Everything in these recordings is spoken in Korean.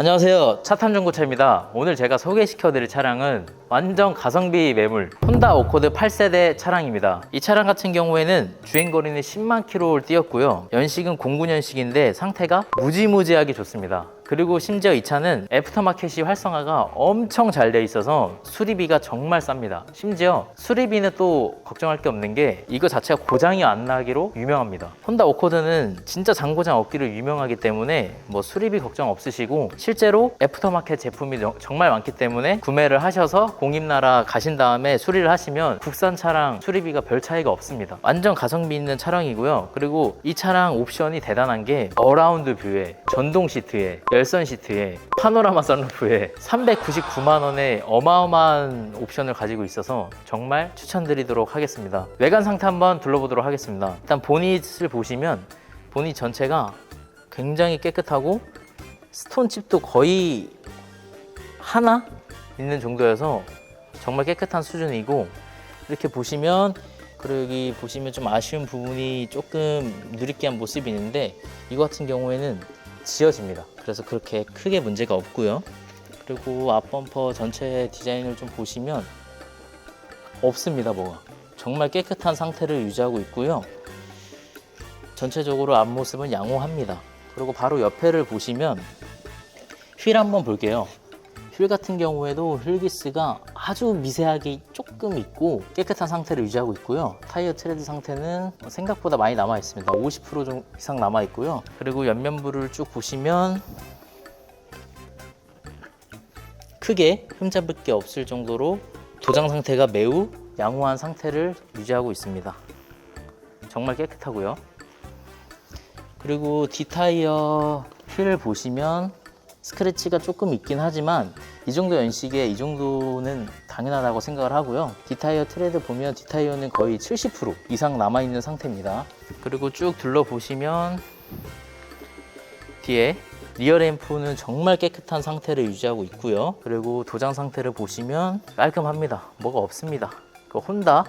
안녕하세요. 차탐중고차입니다. 오늘 제가 소개시켜 드릴 차량은 완전 가성비 매물 혼다 오코드 8세대 차량입니다. 이 차량 같은 경우에는 주행거리는 10만 킬로를 뛰었고요. 연식은 09년식인데 상태가 무지무지하게 좋습니다. 그리고 심지어 이 차는 애프터마켓이 활성화가 엄청 잘 돼 있어서 수리비가 정말 쌉니다. 심지어 수리비는 또 걱정할 게 없는 게 이거 자체가 고장이 안 나기로 유명합니다. 혼다 오코드는 진짜 장고장 없기로 유명하기 때문에 뭐 수리비 걱정 없으시고 실제로 애프터마켓 제품이 정- 정말 많기 때문에 구매를 하셔서 공입나라 가신 다음에 수리를 하시면 국산 차량 수리비가 별 차이가 없습니다. 완전 가성비 있는 차량이고요. 그리고 이 차량 옵션이 대단한 게 어라운드 뷰에 전동 시트에 열선 시트에 파노라마 선루프에 399만 원의 어마어마한 옵션을 가지고 있어서 정말 추천드리도록 하겠습니다. 외관 상태 한번 둘러보도록 하겠습니다. 일단 보닛을 보시면 보닛 전체가 굉장히 깨끗하고 스톤 칩도 거의 하나 있는 정도여서 정말 깨끗한 수준이고 이렇게 보시면 그리고 여기 보시면 좀 아쉬운 부분이 조금 누리끼한 모습이 있는데 이거 같은 경우에는 지어집니다. 그래서 그렇게 크게 문제가 없고요. 그리고 앞범퍼 전체 디자인을 좀 보시면 없습니다, 뭐가. 정말 깨끗한 상태를 유지하고 있고요. 전체적으로 앞모습은 양호합니다. 그리고 바로 옆에를 보시면 휠 한번 볼게요. 휠 같은 경우에도 휠기스가 아주 미세하게 조금 있고 깨끗한 상태를 유지하고 있고요. 타이어 트레드 상태는 생각보다 많이 남아 있습니다. 50%좀 이상 남아 있고요. 그리고 옆면부를 쭉 보시면 크게 흠잡을 게 없을 정도로 도장 상태가 매우 양호한 상태를 유지하고 있습니다. 정말 깨끗하고요. 그리고 뒷타이어 휠을 보시면 스크래치가 조금 있긴 하지만 이 정도 연식에 이 정도는 당연하다고 생각을 하고요. 뒷타이어 트레드 보면 뒷타이어는 거의 70% 이상 남아있는 상태입니다. 그리고 쭉 둘러보시면 뒤에 리어 램프는 정말 깨끗한 상태를 유지하고 있고요. 그리고 도장 상태를 보시면 깔끔합니다. 뭐가 없습니다. 그 혼다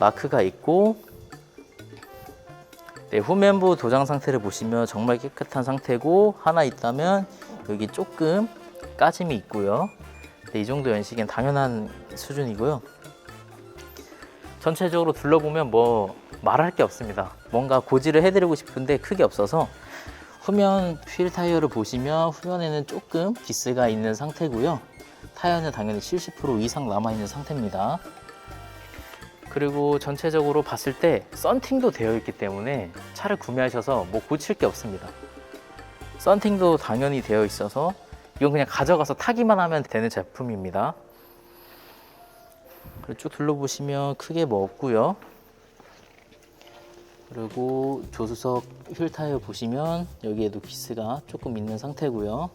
마크가 있고 네, 후면부 도장 상태를 보시면 정말 깨끗한 상태고 하나 있다면 여기 조금 까짐이 있고요. 네, 이 정도 연식엔 당연한 수준이고요. 전체적으로 둘러보면 뭐 말할 게 없습니다. 뭔가 고지를 해드리고 싶은데 크게 없어서 후면 휠 타이어를 보시면 후면에는 조금 기스가 있는 상태고요. 타이어는 당연히 70% 이상 남아있는 상태입니다. 그리고 전체적으로 봤을 때 썬팅도 되어 있기 때문에 차를 구매하셔서 뭐 고칠 게 없습니다. 썬팅도 당연히 되어 있어서 이건 그냥 가져가서 타기만 하면 되는 제품입니다. 그리고 쭉 둘러보시면 크게 뭐 없고요. 그리고 조수석 휠 타이어 보시면 여기에도 기스가 조금 있는 상태고요.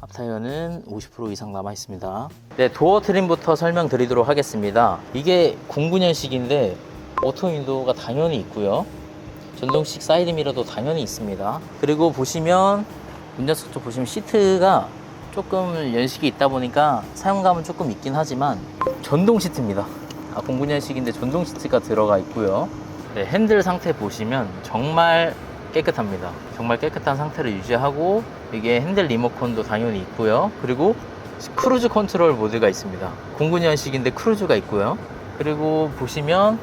앞 타이어는 50% 이상 남아 있습니다. 네, 도어 트림부터 설명드리도록 하겠습니다. 이게 09년식인데 오토 윈도우가 당연히 있고요. 전동식 사이드 미러도 당연히 있습니다. 그리고 보시면 운전석 쪽 보시면 시트가 조금 연식이 있다 보니까 사용감은 조금 있긴 하지만 전동 시트입니다. 아, 09년식인데 전동 시트가 들어가 있고요. 네, 핸들 상태 보시면 정말 깨끗합니다. 정말 깨끗한 상태를 유지하고 이게 핸들 리모컨도 당연히 있고요. 그리고 크루즈 컨트롤 모드가 있습니다. 09년식인데 크루즈가 있고요. 그리고 보시면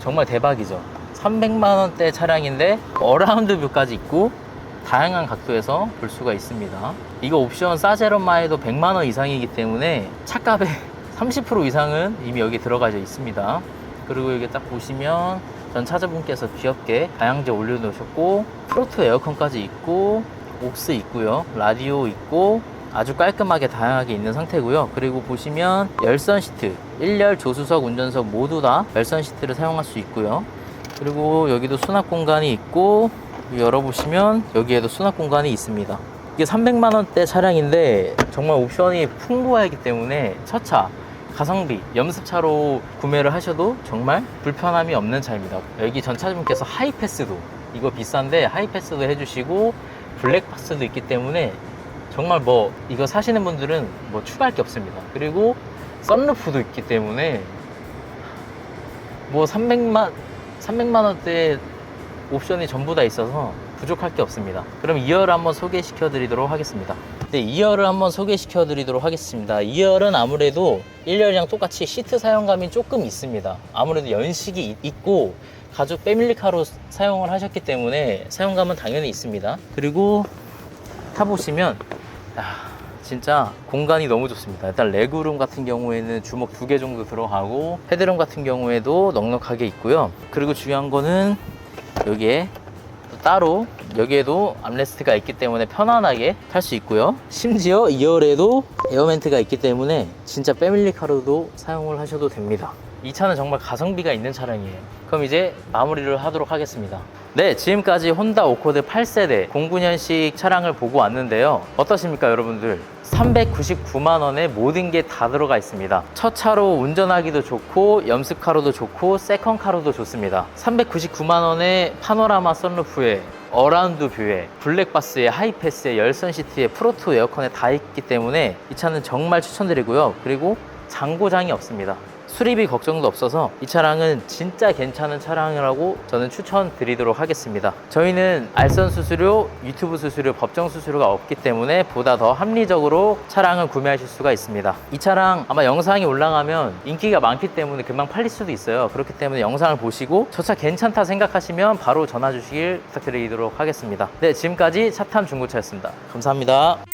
정말 대박이죠. 300만 원대 차량인데 어라운드 뷰까지 있고 다양한 각도에서 볼 수가 있습니다. 이거 옵션 싸제로마에도 100만 원 이상이기 때문에 차값의 30% 이상은 이미 여기 들어가져 있습니다. 그리고 여기 딱 보시면 전 차주분께서 귀엽게 다양제 올려놓으셨고 프로토 에어컨까지 있고 옥스 있고요 라디오 있고 아주 깔끔하게 다양하게 있는 상태고요 그리고 보시면 열선 시트 1열 조수석 운전석 모두 다 열선 시트를 사용할 수 있고요 그리고 여기도 수납 공간이 있고 열어보시면 여기에도 수납 공간이 있습니다. 이게 300만 원대 차량인데 정말 옵션이 풍부하기 때문에 첫차 가성비 염습차로 구매를 하셔도 정말 불편함이 없는 차입니다. 여기 전 차주분께서 하이패스도 이거 비싼데 하이패스도 해주시고 블랙박스도 있기 때문에 정말 뭐 이거 사시는 분들은 뭐 추가할 게 없습니다. 그리고 썬루프도 있기 때문에 뭐 300만 300만 원대 옵션이 전부 다 있어서 부족할 게 없습니다. 그럼 2열을 한번 소개시켜 드리도록 하겠습니다. 네, 2열을 한번 소개시켜 드리도록 하겠습니다. 2열은 아무래도 1열이랑 똑같이 시트 사용감이 조금 있습니다. 아무래도 연식이 있- 있고 가죽 패밀리카로 사용을 하셨기 때문에 사용감은 당연히 있습니다. 그리고 타보시면 야, 진짜 공간이 너무 좋습니다. 일단 레그룸 같은 경우에는 주먹 두 개 정도 들어가고 헤드룸 같은 경우에도 넉넉하게 있고요. 그리고 중요한 거는 여기에 또 따로 여기에도 암레스트가 있기 때문에 편안하게 탈 수 있고요. 심지어 2열에도 에어멘트가 있기 때문에 진짜 패밀리카로도 사용을 하셔도 됩니다. 이 차는 정말 가성비가 있는 차량이에요. 그럼 이제 마무리를 하도록 하겠습니다. 네, 지금까지 혼다 오코드 8세대 09년식 차량을 보고 왔는데요. 어떠십니까, 여러분들? 399만 원에 모든 게 다 들어가 있습니다. 첫 차로 운전하기도 좋고 염습카로도 좋고 세컨카로도 좋습니다. 399만 원에 파노라마 선루프에 어라운드 뷰에 블랙바스에 하이패스에 열선 시트에 프로토 에어컨에 다 있기 때문에 이 차는 정말 추천드리고요. 그리고 장고장이 없습니다. 수리비 걱정도 없어서 이 차량은 진짜 괜찮은 차량이라고 저는 추천드리도록 하겠습니다. 저희는 알선 수수료, 유튜브 수수료, 법정 수수료가 없기 때문에 보다 더 합리적으로 차량을 구매하실 수가 있습니다. 이 차량 아마 영상이 올라가면 인기가 많기 때문에 금방 팔릴 수도 있어요. 그렇기 때문에 영상을 보시고 저 차 괜찮다 생각하시면 바로 전화 주시길 부탁드리도록 하겠습니다. 네, 지금까지 차탐 중고차였습니다. 감사합니다.